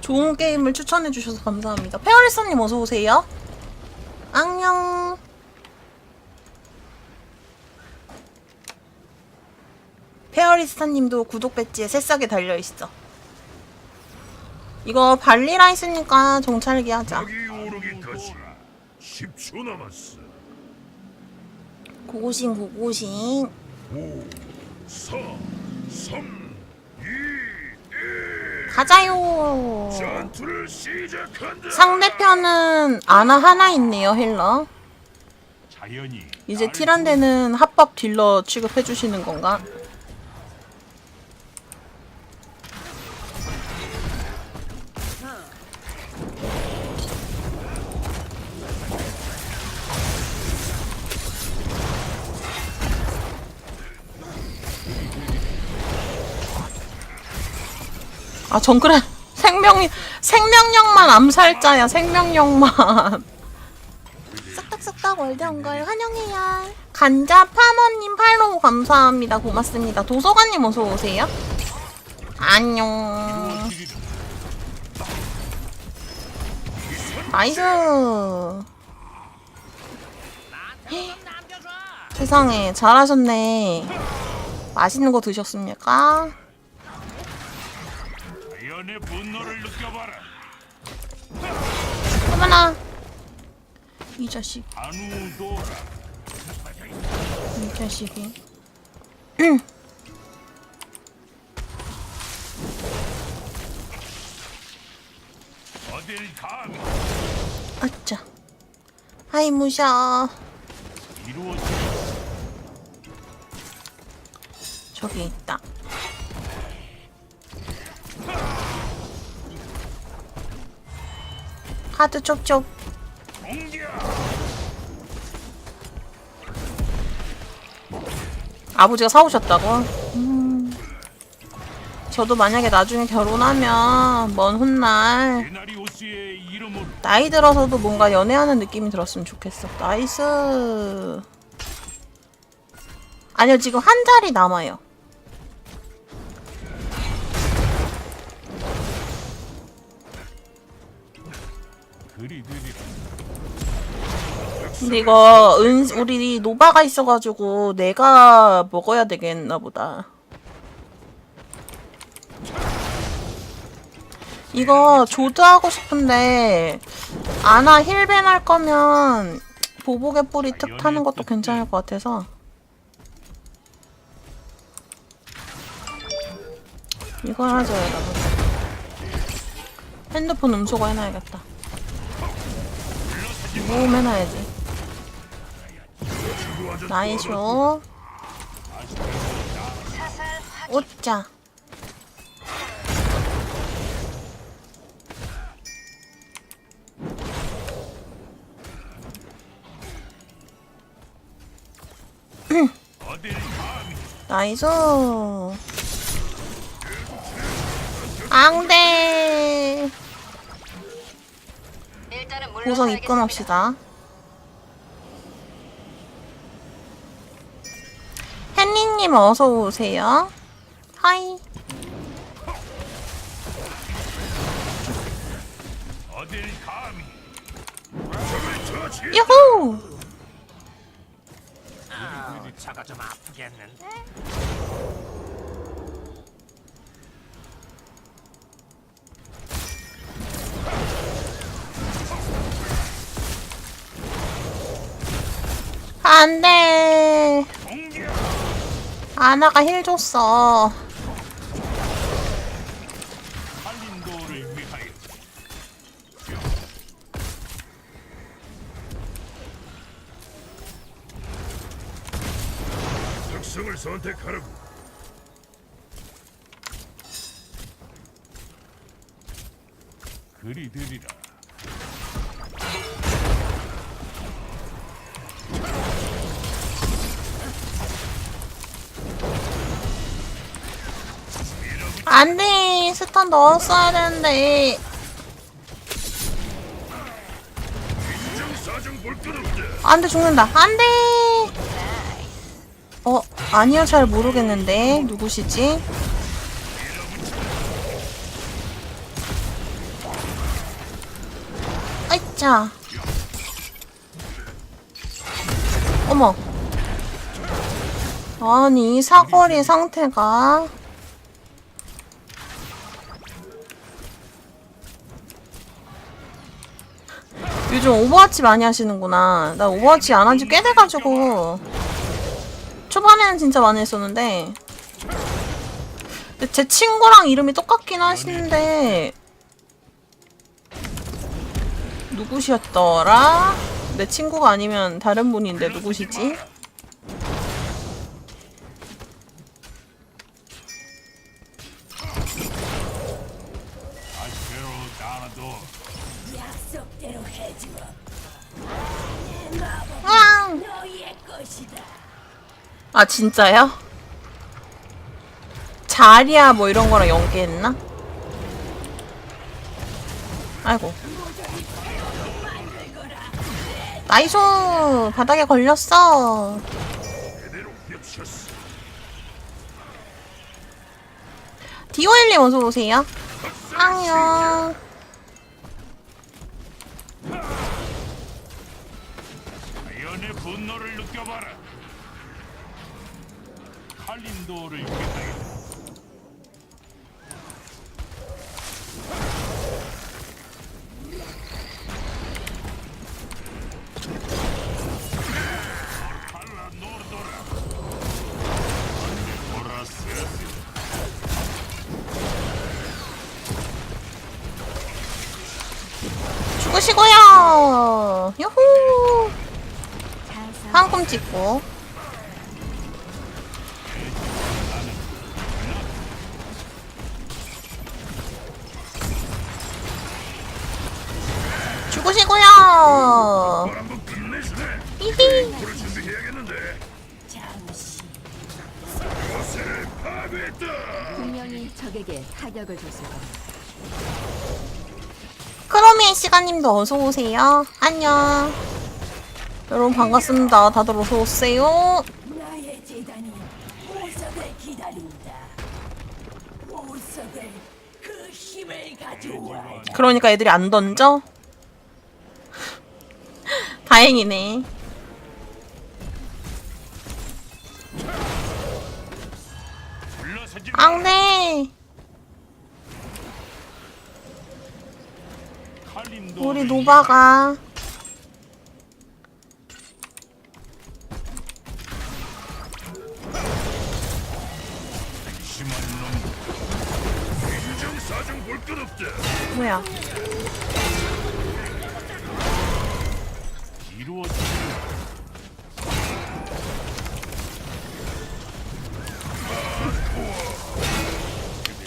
좋은 게임을 추천해 주셔서 감사합니다. 페어리스님 어서 오세요. 안녕. 페어리스타님도 구독 배지에 새싹에 달려 있어. 이거 발리라 있으니까 정찰기 하자. 여기 오르기까지 10초 남았어 고고싱 고고싱. 5 4 3 2 1 가자요. 상대편은 아나 하나 있네요 힐러. 이제 티란데는 합법 딜러 취급해주시는 건가? 아 정글에 생명 생명력만 암살자야 생명력만 싹딱싹딱 월드 온걸 환영해요. 간자 파머님 팔로우 감사합니다. 고맙습니다. 도서관님 어서 오세요. 안녕. 나이스. 세상에 잘하셨네. 맛있는 거 드셨습니까? 자연의 분노를 느껴봐라 어머나. 이 자식, 이 자식이. 어딜 감히 아짜. 무셔. 이루어지 저기 있다. 카드 쪽쪽. 아버지가 사오셨다고? 음. 저도 만약에 나중에 결혼하면 먼 훗날 나이 들어서도 뭔가 연애하는 느낌이 들었으면 좋겠어. 나이스. 아니요, 지금 한 자리 남아요. 근데 이거 은 우리 노바가 있어가지고 내가 먹어야 되겠나 보다. 이거 조드하고 싶은데 아나 힐벤 할 거면 보복의 뿌리 특 타는 것도 괜찮을 것 같아서. 이걸 하자 여러분 핸드폰 음소거 해놔야겠다 모음 해놔야지. 나이쇼. 오짜. 나이스 앙대 물러서야겠습니다. 입금합시다. 헨리님 어서 오세요. 하이. 처치 유후 차가 좀 아프겠는데 안돼. 공격 아나가 힐 줬어. 특성을 선택하라고. 그리들이라 안돼 스턴 넣었어야 되는데. 안돼 죽는다. 안돼! 어 아니야 잘 모르겠는데. 누구시지? 아이짜. 어머. 아니 사거리 상태가. 요즘 오버워치 많이 하시는구나. 나 오버워치 안 한 지 꽤 돼가지고. 초반에는 진짜 많이 했었는데. 제 친구랑 이름이 똑같긴 하신데. 누구셨더라? 내 친구가 아니면 다른 분인데 누구시지? 아 진짜요? 자리야 뭐 이런 거랑 연계했나? 아이고 나이스 바닥에 걸렸어 제대로 휩쳤어. 디오일님 어서 오세요 안녕 분노를 느껴봐라. 안내 보라스. 죽으시고요 유후 한꿈 찍고 죽으시고요. 히히. 분명히 적에게 타격을 줬을 겁니다. 크로미의 시간님도 어서 오세요. 안녕. 여러분 반갑습니다. 다들 어서 오세요. 나의 재단이 보석을 기다린다. 보석을 그 힘을 가져와. 그러니까 애들이 안 던져? 다행이네. 칼림도를 우리 노바가. 뭐야?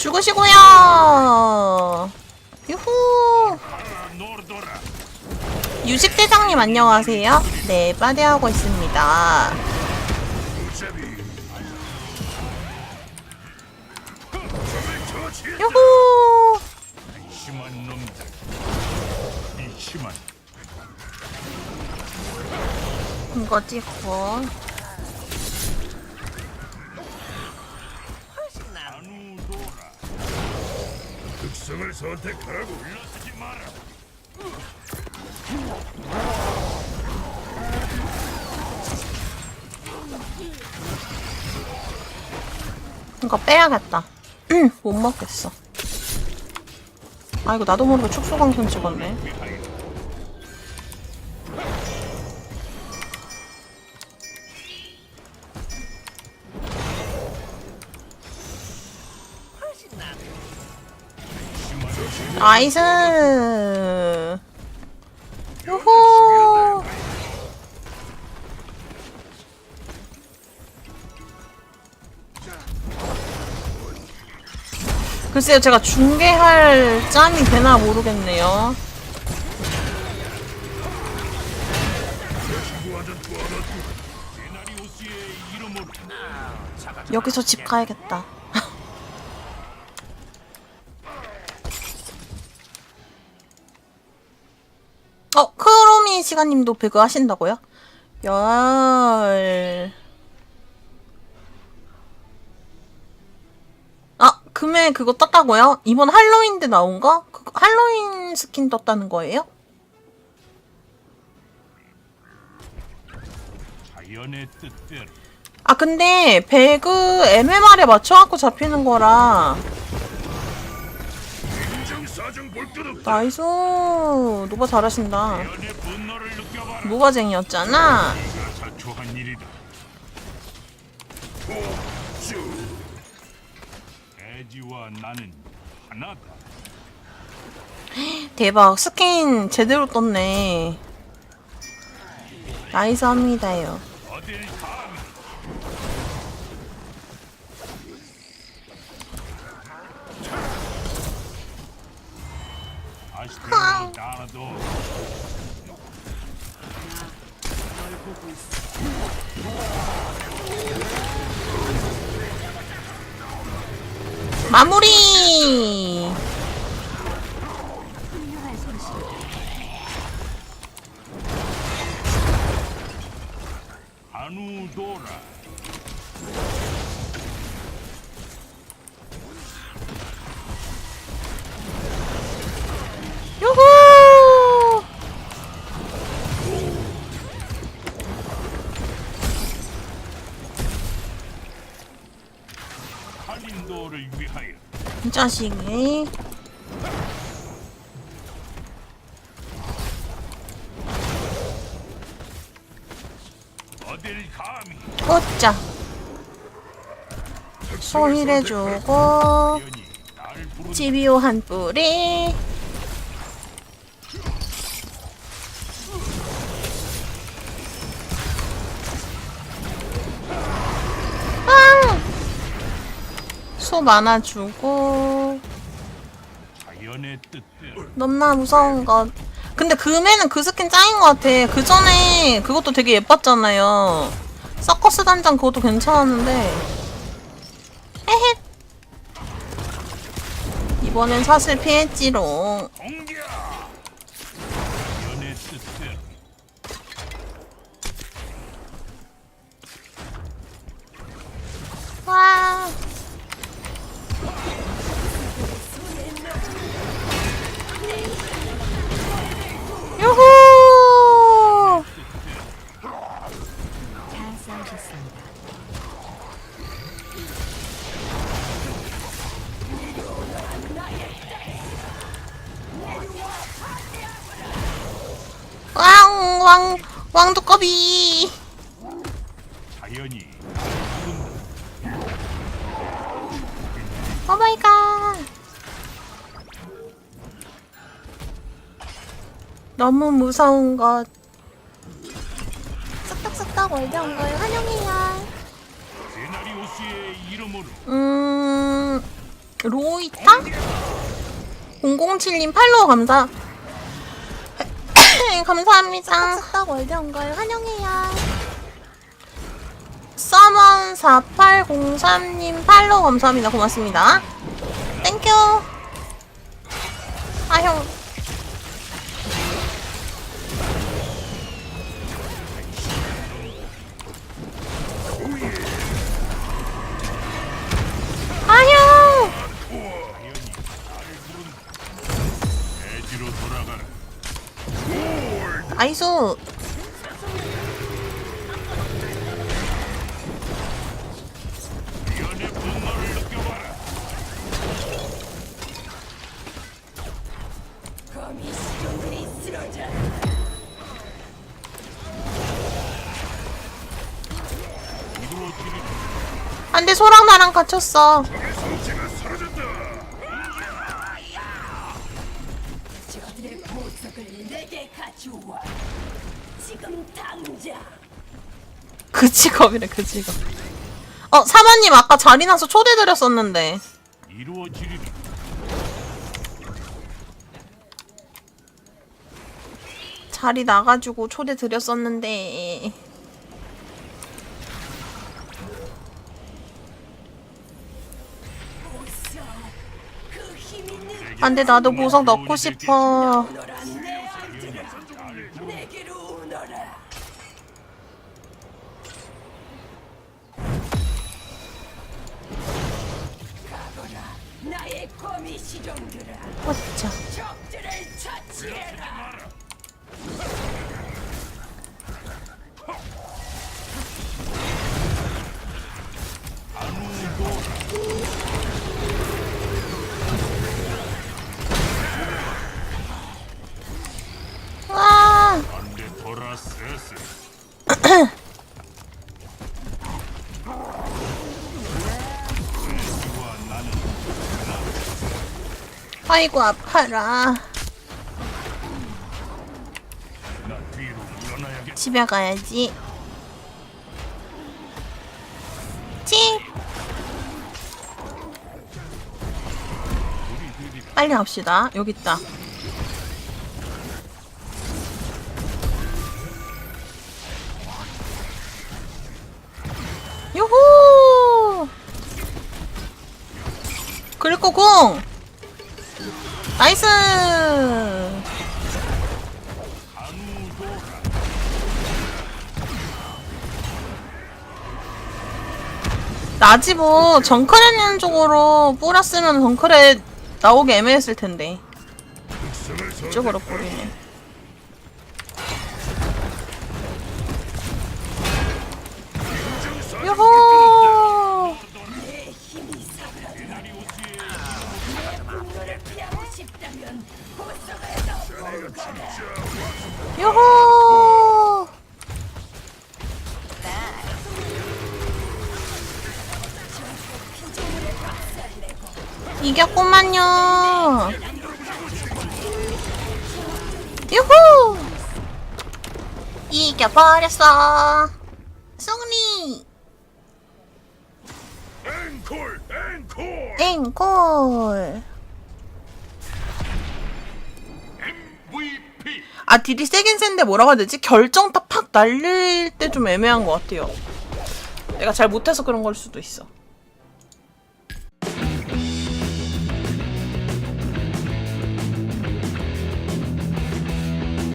죽으시고요. 유후. 유식 대장님 안녕하세요. 네, 빠데하고 있습니다. 유후. 이거 찍고. 특성을 선택하라고. 물러서지 마라. 이거 빼야겠다. 못 먹겠어. 아 이거 나도 모르게 축소 광선 찍었네. 위하여. 나이스. 요호. 글쎄요, 제가 중계할 짬이 되나 모르겠네요. 여기서 집 가야겠다. 어, 크로미 시간님도 배그 하신다고요? 열. 아, 금에 그거 떴다고요? 이번 할로윈 때 나온 거? 그 할로윈 스킨 떴다는 거예요? 자연의 뜻대로. 아, 근데 배그 MMR에 맞춰갖고 잡히는 거라. 나이스. 노바 잘하신다. 노바쟁이였잖아. 대박. 스킨 제대로 떴네. 나이스 합니다요 마무리 인도를 위하여. 이 자식이. 어딜 감히? 꽂자 소힐해주고 연이 나를 부르는 집이오 한 뿌리 소 많아주고 넘나 무서운 것. 근데 금에는 그 스킨 짱인 것 같아. 그 전에 그것도 되게 예뻤잖아요. 서커스 단장 그것도 괜찮았는데. 헤헷. 이번엔 사실 피했지롱. 와. 왕두꺼비! 자연이 오마이갓! 너무 무서운 것. 쓱딱쓱딱 월드한 걸 환영해요. 이름으로 음, 로이타? 007님 팔로우 감사. 감사합니다. 쓱딱 월드한 걸 환영해요. 서먼 4803님 팔로우 감사합니다. 고맙습니다. 땡큐. 아, 형. 어지리 안돼, 소랑 나랑 갇혔어. 내게 가져와 그 직업이래, 그 직업. 어, 사모님 아까 자리 나서 초대드렸었는데. 이루어지리라 자리 나가지고 초대 드렸었는데 보석 그 안돼 나도 보석 넣고 싶어 시종 아이고 아파라. 집에 가야지. 집. 빨리 갑시다. 여기 있다. 요호! 그리고 공! 나지 뭐 정크레 있는 쪽으로 뿌렸으면 정크레 나오기 애매했을 텐데. 이쪽으로 뿌리네 요호 요호 이겼구만요. 유후! 이겨버렸어. 승리! 앵콜 앵콜! 앵콜! MVP 아 딜이 세긴 센데 뭐라고 해야 되지? 결정타 팍 날릴 때 좀 애매한 것 같아요. 내가 잘 못해서 그런 걸 수도 있어